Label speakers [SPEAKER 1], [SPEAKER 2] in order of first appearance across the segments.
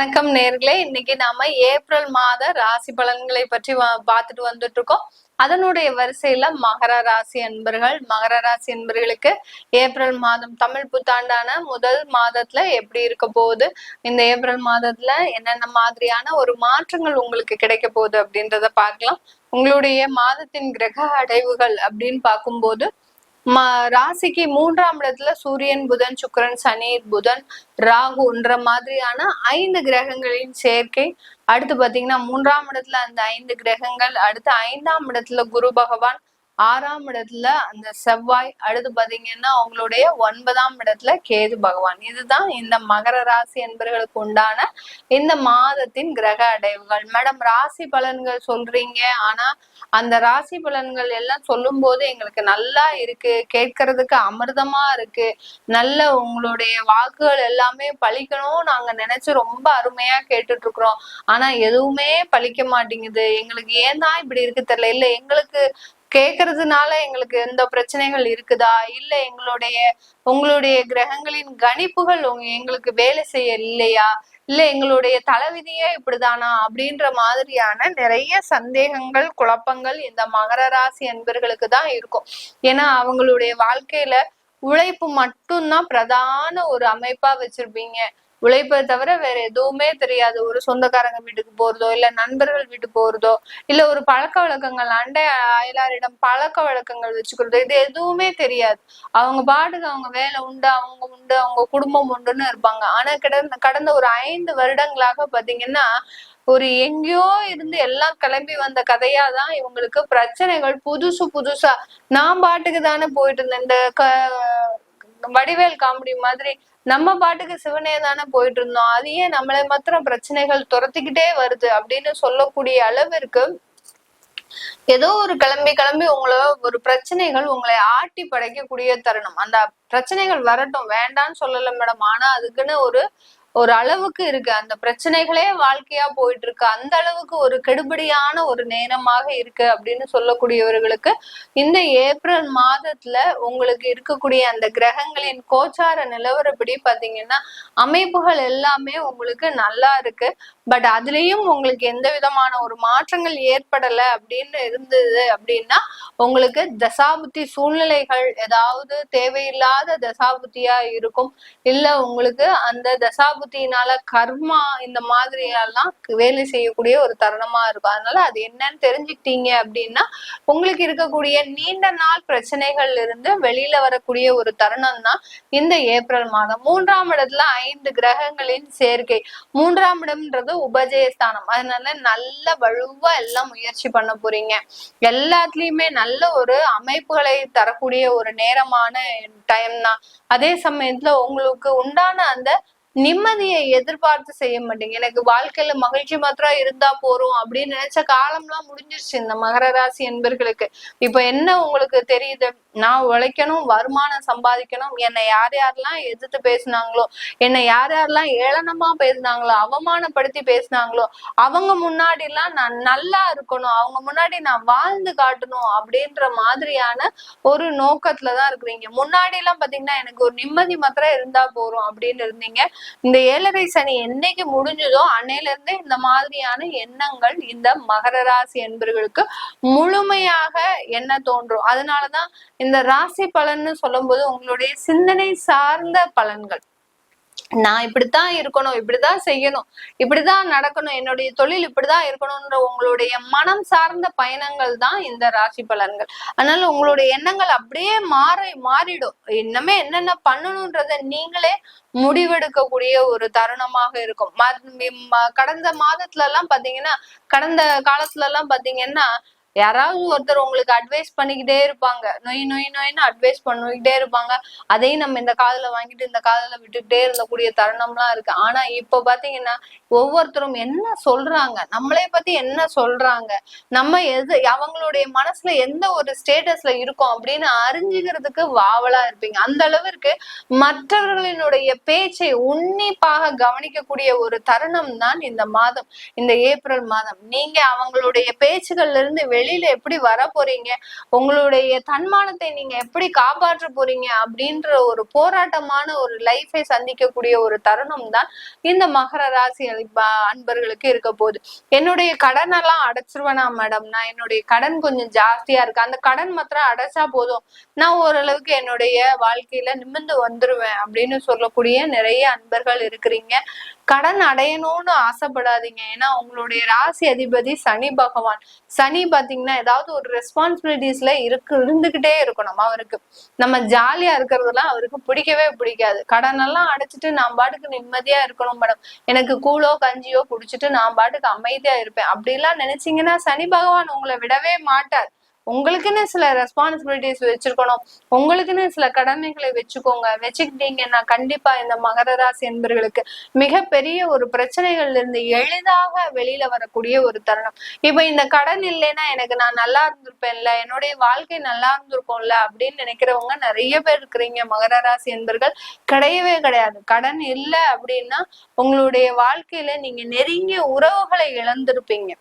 [SPEAKER 1] வணக்கம் நேர்களே. இன்னைக்கு நாம ஏப்ரல் மாத ராசி பலன்களை பற்றி பார்த்துட்டு வந்துட்டு இருக்கோம் அதனுடைய வரிசையில மகர ராசி அன்பர்கள் மகர ராசி அன்பர்களுக்கு ஏப்ரல் மாதம் தமிழ் புத்தாண்டான முதல் மாதத்துல எப்படி இருக்க போகுது? இந்த ஏப்ரல் மாதத்துல என்னென்ன மாதிரியான ஒரு மாற்றங்கள் உங்களுக்கு கிடைக்க போகுது அப்படின்றத பார்க்கலாம். உங்களுடைய மாதத்தின் கிரக அடைவுகள் அப்படின்னு பார்க்கும்போது ராசிக்கு மூன்றாம் இடத்துல சூரியன் புதன் சுக்கிரன் சனி புதன் ராகுன்ற மாதிரியான ஐந்து கிரகங்களின் சேர்க்கை. அடுத்து பாத்தீங்கன்னா மூன்றாம் இடத்துல அந்த ஐந்து கிரகங்கள் அடுத்து ஐந்தாம் இடத்துல குரு பகவான் ஆறாம் இடத்துல அந்த செவ்வாய் அடுத்து பாத்தீங்கன்னா அவங்களுடைய ஒன்பதாம் இடத்துல கேது பகவான். இதுதான் இந்த மகர ராசி என்பவர்களுக்கு உண்டான இந்த மாதத்தின் கிரக அடைவுகள். மேடம் ராசி பலன்கள் சொல்றீங்க. ஆனா அந்த ராசி பலன்கள் எல்லாம் சொல்லும் போது எங்களுக்கு நல்லா இருக்கு. கேட்கறதுக்கு அமிர்தமா இருக்கு. நல்ல உங்களுடைய வாக்குகள் எல்லாமே பழிக்கணும் நாங்க நினைச்சு ரொம்ப அருமையா கேட்டுட்டு இருக்கிறோம் ஆனா எதுவுமே பழிக்க மாட்டேங்குது. எங்களுக்கு ஏன் தான் இப்படி இருக்கு தெரியல. இல்ல எங்களுக்கு கேக்குறதுனால எங்களுக்கு எந்த பிரச்சனைகள் இருக்குதா? இல்ல எங்களுடைய உங்களுடைய கிரகங்களின் கணிப்புகள் உங்க எங்களுக்கு வேலை செய்ய இல்லையா? இல்ல எங்களுடைய தலைவிதியே இப்படிதானா? அப்படின்ற மாதிரியான நிறைய சந்தேகங்கள் குழப்பங்கள் இந்த மகர ராசி அன்பர்களுக்கு தான் இருக்கும். ஏன்னா அவங்களுடைய வாழ்க்கையில உழைப்பு மட்டும்தான் பிரதான ஒரு அமைப்பா வச்சிருப்பீங்க. உழைப்பை தவிர வேற எதுவுமே தெரியாது. ஒரு சொந்தக்காரங்க வீட்டுக்கு போறதோ இல்ல நண்பர்கள் வீட்டுக்கு போறதோ இல்ல ஒரு பழக்க வழக்கங்கள் அண்டை அயலாரிடம் பழக்க வழக்கங்கள் வச்சுக்கிறதோ இது எதுவுமே தெரியாது. அவங்க பாட்டுக்கு அவங்க வேலை உண்டு அவங்க உண்டு அவங்க குடும்பம் உண்டுன்னு இருப்பாங்க. ஆனா கடந்த கடந்த ஒரு ஐந்து வருடங்களாக பாத்தீங்கன்னா ஒரு எங்கேயோ இருந்து எல்லாம் கிளம்பி வந்த கதையா தான் இவங்களுக்கு பிரச்சனைகள் புதுசு புதுசா. நான் பாட்டுக்கு தானே போயிட்டு இருந்தேன். இந்த க வடிவேல் காமெடி மாதிரி நம்ம பாட்டுக்கு சிவனே தானே போயிட்டு இருந்தோம் அது ஏன் நம்மளை மாத்திரம் பிரச்சனைகள் துரத்திக்கிட்டே வருது அப்படின்னு சொல்லக்கூடிய அளவிற்கு ஏதோ ஒரு கிளம்பி கிளம்பி உங்களை ஒரு பிரச்சனைகள் உங்களை ஆட்டி படைக்கக்கூடிய தருணம். அந்த பிரச்சனைகள் வரட்டும். வேண்டாம்னு சொல்லல மேடம். ஆனா அதுக்குன்னு ஒரு ஒரு அளவுக்கு இருக்கு. அந்த பிரச்சனைகளே வாழ்க்கையா போயிட்டு இருக்கு அந்த அளவுக்கு ஒரு கெடுபடியான ஒரு நேரமாக இருக்கு அப்படின்னு சொல்லக்கூடியவர்களுக்கு இந்த ஏப்ரல் மாதத்துல உங்களுக்கு இருக்கக்கூடிய அந்த கிரகங்களின் கோச்சார நிலவரப்படி பாத்தீங்கன்னா அமைப்புகள் எல்லாமே உங்களுக்கு நல்லா இருக்கு. பட் அதுலயும் உங்களுக்கு எந்த விதமான ஒரு மாற்றங்கள் ஏற்படல அப்படின்னு இருந்தது அப்படின்னா உங்களுக்கு தசாபுத்தி சூழ்நிலைகள் ஏதாவது தேவையில்லாத தசாபுத்தியா இருக்கும். இல்ல உங்களுக்கு அந்த தசாபுத்தினால கர்மா இந்த மாதிரியெல்லாம் வேலை செய்யக்கூடிய ஒரு தருணமா இருக்கும். அதனால அது என்னன்னு தெரிஞ்சுக்கிட்டீங்க அப்படின்னா உங்களுக்கு இருக்கக்கூடிய நீண்ட நாள் பிரச்சனைகள்ல இருந்து வெளியில வரக்கூடிய ஒரு தருணம் தான் இந்த ஏப்ரல் மாதம் மூன்றாம் இடத்துல ஐந்து கிரகங்களின் சேர்க்கை. மூன்றாம் இடம்ன்றது உபஜயஸ்தானம். அதனால நல்ல வலுவா எல்லாம் முயற்சி பண்ண போறீங்க. எல்லாத்துலயுமே நல்ல ஒரு அமைப்புகளை தரக்கூடிய ஒரு நேரமான டைம் தான். அதே சமயத்துல உங்களுக்கு உண்டான அந்த நிம்மதியை எதிர்பார்த்து செய்ய மாட்டீங்க. எனக்கு வாழ்க்கையில மகிழ்ச்சி மாத்திரம் இருந்தா போறோம் அப்படின்னு நினைச்ச காலம்லாம் முடிஞ்சிருச்சு இந்த மகர ராசி என்பர்களுக்கு. இப்ப என்ன உங்களுக்கு தெரியுது? நான் உழைக்கணும் வருமானம் சம்பாதிக்கணும் என்னை யார் யாரெல்லாம் எதிர்த்து பேசுனாங்களோ என்னை யார் யாரெல்லாம் ஏளனமா பேசுனாங்களோ அவமானப்படுத்தி பேசுனாங்களோ அவங்க முன்னாடி எல்லாம் நான் நல்லா இருக்கணும் அவங்க முன்னாடி நான் வாழ்ந்து காட்டணும் அப்படின்ற மாதிரியான ஒரு நோக்கத்துலதான் இருக்கிறீங்க. முன்னாடி எல்லாம் பாத்தீங்கன்னா எனக்கு ஒரு நிம்மதி மாத்திரம் இருந்தா போறோம் அப்படின்னு இருந்தீங்க. இந்த ஏழரை சனி என்னைக்கு முடிஞ்சதோ அன்னையில இருந்தே இந்த மாதிரியான எண்ணங்கள் இந்த மகர ராசி என்பவர்களுக்கு முழுமையாக என்ன தோன்றும். அதனாலதான் இந்த ராசி பலன்னு சொல்லும்போது உங்களுடைய சிந்தனை சார்ந்த பலன்கள். நான் இப்படித்தான் இருக்கணும் இப்படிதான் செய்யணும் இப்படிதான் நடக்கணும் என்னுடைய தொழில் இப்படிதான் இருக்கணும்ன்ற உங்களுடைய மனம் சார்ந்த பயணங்கள் தான் இந்த ராசி பலன்கள். அதனால உங்களுடைய எண்ணங்கள் அப்படியே மாறி மாறிடும். இன்னமே என்னென்ன பண்ணணும்ன்றத நீங்களே முடிவெடுக்கக்கூடிய ஒரு தருணமாக இருக்கும். ம- கடந்த மாதத்துல எல்லாம் பாத்தீங்கன்னா கடந்த காலத்துல எல்லாம் பாத்தீங்கன்னா யாராவது ஒருத்தர் உங்களுக்கு அட்வைஸ் பண்ணிக்கிட்டே இருப்பாங்க. நொய் நொய் நொயின்னு அட்வைஸ் பண்ணிக்கிட்டே இருப்பாங்க. அதையும் நம்ம இந்த காதுல வாங்கிட்டு இந்த காதுல விட்டுக்கிட்டே இருந்தக்கூடிய தருணம்லாம் இருக்கு. ஆனா இப்ப பாத்தீங்கன்னா ஒவ்வொருத்தரும் என்ன சொல்றாங்க? நம்மளை பத்தி என்ன சொல்றாங்க? நம்ம எது அவங்களுடைய மனசுல எந்த ஒரு ஸ்டேட்டஸ்ல இருக்கோம் அப்படின்னு அறிஞ்சுக்கிறதுக்கு வாவலா இருப்பீங்க. அந்த அளவிற்கு மற்றவர்களினுடைய பேச்சை உன்னிப்பாக கவனிக்கக்கூடிய ஒரு தருணம் தான் இந்த மாதம் இந்த ஏப்ரல் மாதம். நீங்க அவங்களுடைய பேச்சுகள்ல இருந்து வெளி வெளியில எப்படி வர போறீங்க உங்களுடைய தன்மானத்தை நீங்க எப்படி காப்பாற்ற போறீங்க? அப்படின்ற ஒரு போராட்டமான ஒரு லைஃபை சந்திக்கக்கூடிய ஒரு தருணம் தான் இந்த மகர ராசி அன்பர்களுக்கு இருக்க போகுது. என்னுடைய கடன் எல்லாம் அடைச்சிருவேனா மேடம் நான் என்னுடைய கடன் கொஞ்சம் ஜாஸ்தியா இருக்கு. அந்த கடன் மாத்திரம் அடைச்சா போதும். நான் ஓரளவுக்கு என்னுடைய வாழ்க்கையில நிமிர்ந்து வந்துருவேன் அப்படின்னு சொல்லக்கூடிய நிறைய அன்பர்கள் இருக்கிறீங்க. கடன் அடையணும்னு ஆசைப்படாதீங்க. ஏன்னா உங்களுடைய ராசி அதிபதி சனி பகவான். சனி பாத்தீங்கன்னா ஏதாவது ஒரு ரெஸ்பான்சிபிலிட்டிஸ்ல இருக்கு இருந்துகிட்டே இருக்கணும் அவருக்கு. நம்ம ஜாலியா இருக்கிறதுலாம் அவருக்கு பிடிக்கவே பிடிக்காது. கடன் எல்லாம் அடைச்சிட்டு நான் பாட்டுக்கு நிம்மதியா இருக்கணும் மேடம். எனக்கு கூழோ கஞ்சியோ குடிச்சிட்டு நான் பாட்டுக்கு அமைதியா இருப்பேன். அப்படிலாம் நினைச்சீங்கன்னா சனி பகவான் உங்களை விடவே மாட்டார். உங்களுக்குன்னு சில ரெஸ்பான்சிபிலிட்டிஸ் வச்சிருக்கணும். உங்களுக்குன்னு சில கடமைகளை வச்சுக்கோங்க. வச்சுக்கிட்டீங்கன்னா கண்டிப்பா இந்த மகர ராசி என்பர்களுக்கு மிகப்பெரிய ஒரு பிரச்சனைகள்ல இருந்து எளிதாக வெளியில வரக்கூடிய ஒரு தருணம். இப்ப இந்த கடன் இல்லைன்னா எனக்கு நான் நல்லா இருந்திருப்பேன்ல என்னுடைய வாழ்க்கை நல்லா இருந்திருக்கும்ல அப்படின்னு நினைக்கிறவங்க நிறைய பேர் இருக்கிறீங்க. மகர ராசி என்பர்கள் கிடையவே கிடையாது. கடன் இல்லை அப்படின்னா உங்களுடைய வாழ்க்கையில நீங்க நெருங்கிய உறவுகளை இழந்திருப்பீங்க.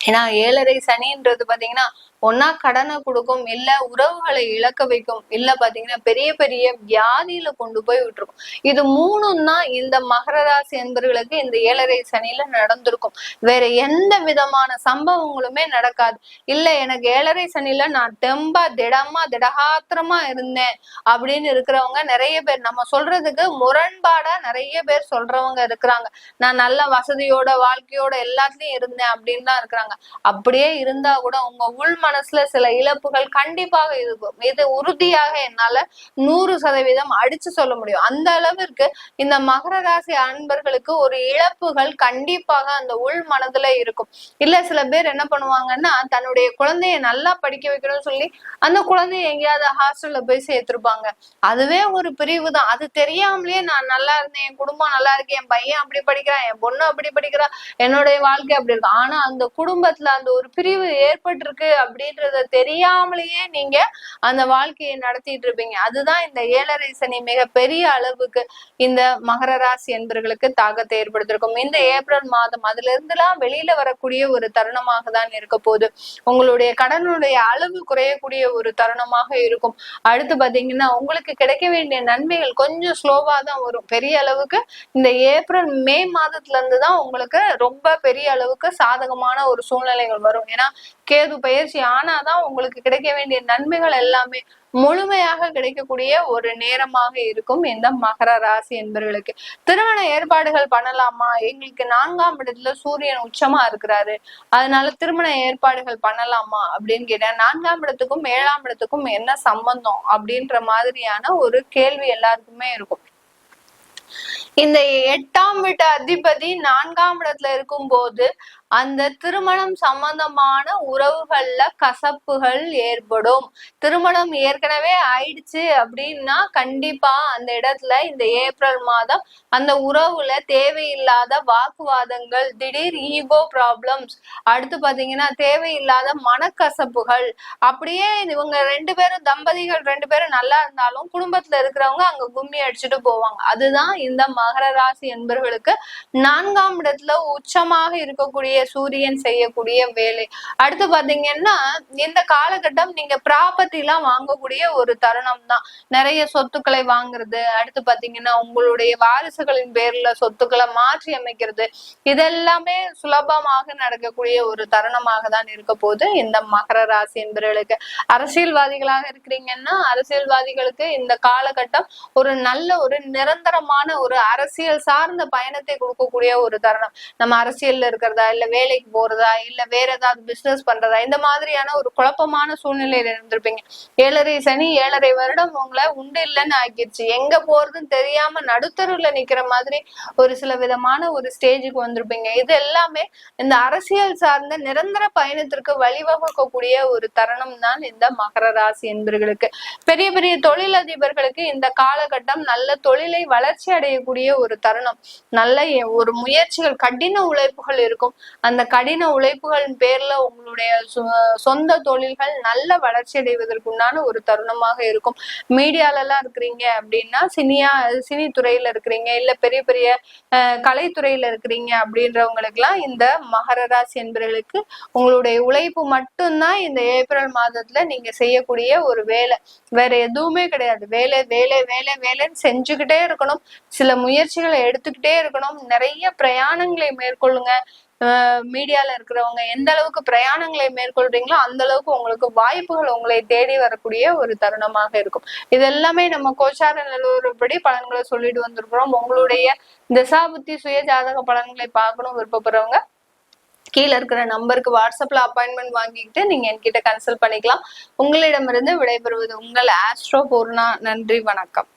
[SPEAKER 1] ஏன்னா ஏழரை சனின்றது பாத்தீங்கன்னா ஒன்னா கடனை கொடுக்கும் இல்ல உறவுகளை இழக்க வைக்கும் இல்ல பாத்தீங்கன்னா பெரிய பெரிய வியாதியில கொண்டு போய் விட்டுருக்கும். இது மூணும் தான் இந்த மகர ராசி என்பர்களுக்கு இந்த ஏழரை சனியில நடந்திருக்கும். வேற எந்த விதமான சம்பவங்களுமே நடக்காது. இல்ல எனக்கு ஏழரை சனியில நான் தெம்பா திடமா திடகாத்திரமா இருந்தேன் அப்படின்னு இருக்கிறவங்க நிறைய பேர். நம்ம சொல்றதுக்கு முரண்பாடா நிறைய பேர் சொல்றவங்க இருக்கிறாங்க. நான் நல்ல வசதியோட வாழ்க்கையோட எல்லாத்துலயும் இருந்தேன் அப்படின்னு தான் இருக்கிறாங்க. அப்படியே இருந்தா கூட உங்க உள் மனசுல சில இழப்புகள் கண்டிப்பாக இருக்கும் இது உறுதியாக என்னால நூறு சதவீதம் அடிச்சு சொல்ல முடியும். அந்த அளவிற்கு இந்த மகர ராசி அன்பர்களுக்கு ஒரு இழப்புகள் கண்டிப்பாக அந்த உள் மனதுல இருக்கும். இல்ல சில பேர் என்ன பண்ணுவாங்கன்னா தன்னுடைய குழந்தைய நல்லா படிக்க வைக்கணும்னு சொல்லி அந்த குழந்தைய எங்கேயாவது ஹாஸ்டல்ல போய் சேர்த்திருப்பாங்க. அதுவே ஒரு பிரிவு தான். அது தெரியாமலேயே நான் நல்லா இருந்தேன் என் குடும்பம் நல்லா இருக்கு என் பையன் அப்படி படிக்கிறான் என் பொண்ணு அப்படி படிக்கிறா என்னுடைய வாழ்க்கை அப்படி இருக்கு. ஆனா அந்த குடும்பத்துல அந்த ஒரு பிரிவு ஏற்பட்டிருக்கு அப்படின்றத தெரியாமலேயே நீங்க அந்த வாழ்க்கையை நடத்திட்டு இருப்பீங்க. அதுதான் இந்த ஏழரை சனி மிக பெரிய அளவுக்கு இந்த மகர ராசி என்பர்களுக்கு தாக்கத்தை ஏற்படுத்திருக்கும் இந்த ஏப்ரல் மாதம் அதுல இருந்துலாம் வெளியில வரக்கூடிய ஒரு தருணமாக தான் இருக்க போகுது. உங்களுடைய கடனுடைய அளவு குறையக்கூடிய ஒரு தருணமாக இருக்கும். அடுத்து பாத்தீங்கன்னா உங்களுக்கு கிடைக்க வேண்டிய நன்மைகள் கொஞ்சம் ஸ்லோவா தான் வரும். பெரிய அளவுக்கு இந்த ஏப்ரல் மே மாதத்துல இருந்து தான் உங்களுக்கு ரொம்ப பெரிய அளவுக்கு சாதகமான ஒரு சூழ்நிலைகள் வரும். ஏன்னா கேது பயிற்சி ஆனாதான் உங்களுக்கு கிடைக்க வேண்டிய நன்மைகள் எல்லாமே முழுமையாக கிடைக்கக்கூடிய ஒரு நேரமாக இருக்கும் இந்த மகர ராசி என்பவர்களுக்கு திருமண ஏற்பாடுகள் பண்ணலாமா? எங்களுக்கு நான்காம் இடத்துல சூரியன் உச்சமா இருக்கிறாரு. அதனால திருமண ஏற்பாடுகள் பண்ணலாமா அப்படின்னு கேட்டா நான்காம் இடத்துக்கும் ஏழாம் இடத்துக்கும் என்ன சம்பந்தம் அப்படின்ற மாதிரியான ஒரு கேள்வி எல்லாருக்குமே இருக்கும். இந்த எட்டாம் வீட்டு அதிபதி நான்காம் இடத்துல இருக்கும்போது அந்த திருமணம் சம்பந்தமான உறவுகள்ல கசப்புகள் ஏற்படும். திருமணம் ஏற்கனவே ஆயிடுச்சு அப்படின்னா கண்டிப்பா அந்த இடத்துல இந்த ஏப்ரல் மாதம் அந்த உறவுல தேவையில்லாத வாக்குவாதங்கள் திடீர் ஈகோ ப்ராப்ளம்ஸ் அடுத்து பாத்தீங்கன்னா தேவையில்லாத மனக்கசப்புகள். அப்படியே இவங்க ரெண்டு பேரும் தம்பதிகள் ரெண்டு பேரும் நல்லா இருந்தாலும் குடும்பத்துல இருக்கிறவங்க அங்க கும்மி அடிச்சுட்டு போவாங்க. அதுதான் இந்த மகர ராசி என்பவர்களுக்கு நான்காம் இடத்துல உச்சமாக இருக்கக்கூடிய சூரியன் செய்யக்கூடிய வேலை. அடுத்து பாத்தீங்கன்னா இந்த காலகட்டம் நீங்க ப்ராப்பர்ட்டி எல்லாம் வாங்கக்கூடிய ஒரு தருணம் தான் நிறைய சொத்துக்களை வாங்குறது அடுத்து பாத்தீங்கன்னா உங்களுடைய வாரிசுகளின் பேர்ல சொத்துக்களை மாற்றி அமைக்கிறது இதெல்லாமே சுலபமாக நடக்கக்கூடிய ஒரு தருணமாக தான் இருக்க போது இந்த மகர ராசி என்பவர்களுக்கு. அரசியல்வாதிகளாக இருக்கிறீங்கன்னா அரசியல்வாதிகளுக்கு இந்த காலகட்டம் ஒரு நல்ல ஒரு நிரந்தரமான ஒரு அரசியல் சார்ந்த பயணத்தை கொடுக்கக்கூடிய ஒரு தருணம். நம்ம அரசியல்ல இருக்கிறதா இல்ல வேலைக்கு போறதா இல்ல வேற ஏதாவது பிசினஸ் பண்றதா இந்த மாதிரியான ஒரு குழப்பமான சூழ்நிலையில இருந்திருப்பீங்க. ஏழரை சனி ஏழரை வருடம் உங்களை உண்டு இல்லைன்னு ஆக்கிடுச்சு எங்க போறதுன்னு தெரியாம நடுத்தருவுல நிக்கிற மாதிரி ஒரு சில விதமான ஒரு ஸ்டேஜுக்கு வந்திருப்பீங்க. இது எல்லாமே இந்த அரசியல் சார்ந்த நிரந்தர பயணத்திற்கு வழிவகுக்கக்கூடிய ஒரு தருணம் தான் இந்த மகர ராசி என்பர்களுக்கு. பெரிய பெரிய தொழிலதிபர்களுக்கு இந்த காலகட்டம் நல்ல தொழிலை வளர்ச்சி அடையக்கூடிய ஒரு தருணம். நல்ல ஒரு முயற்சிகள் கடின உழைப்புகள் இருக்கும். அந்த கடின உழைப்புகளின் பேர்ல உங்களுடைய சொந்த தொழில்கள் நல்ல வளர்ச்சி அடைவதற்குண்டான ஒரு தருணமாக இருக்கும். மீடியால எல்லாம் இருக்கிறீங்க அப்படின்னா சினியா சினி துறையில இருக்கிறீங்க இல்ல பெரிய பெரிய கலைத்துறையில இருக்கிறீங்க அப்படின்றவங்களுக்கு எல்லாம் இந்த மகர ராசி என்பவர்களுக்கு உங்களுடைய உழைப்பு மட்டும்தான் இந்த ஏப்ரல் மாதத்துல நீங்க செய்யக்கூடிய ஒரு வேலை. வேற எதுவுமே கிடையாது. வேலை வேலை வேலை வேலைன்னு செஞ்சுக்கிட்டே இருக்கணும். சில முயற்சிகளை எடுத்துக்கிட்டே இருக்கணும். நிறைய பிரயாணங்களை மேற்கொள்ளுங்க. மீடியால இருக்கிறவங்க எந்த அளவுக்கு பிரயாணங்களை மேற்கொள்றீங்களோ அந்த அளவுக்கு உங்களுக்கு வாய்ப்புகள் உங்களை தேடி வரக்கூடிய ஒரு தருணமாக இருக்கும். இது எல்லாமே நம்ம கோச்சார நிலவரப்படி பலன்களை சொல்லிட்டு வந்திருக்கிறோம். உங்களுடைய திசாபுத்தி சுய ஜாதக பலன்களை பார்க்கணும் விருப்பப்படுறவங்க கீழே இருக்கிற நம்பருக்கு வாட்ஸ்அப்ல அப்பாயின்மெண்ட் வாங்கிக்கிட்டு நீங்க என்கிட்ட கன்சல்ட் பண்ணிக்கலாம். உங்களிடமிருந்து விடைபெறுவது உங்கள் ஆஸ்ட்ரோ பூர்ணா. நன்றி வணக்கம்.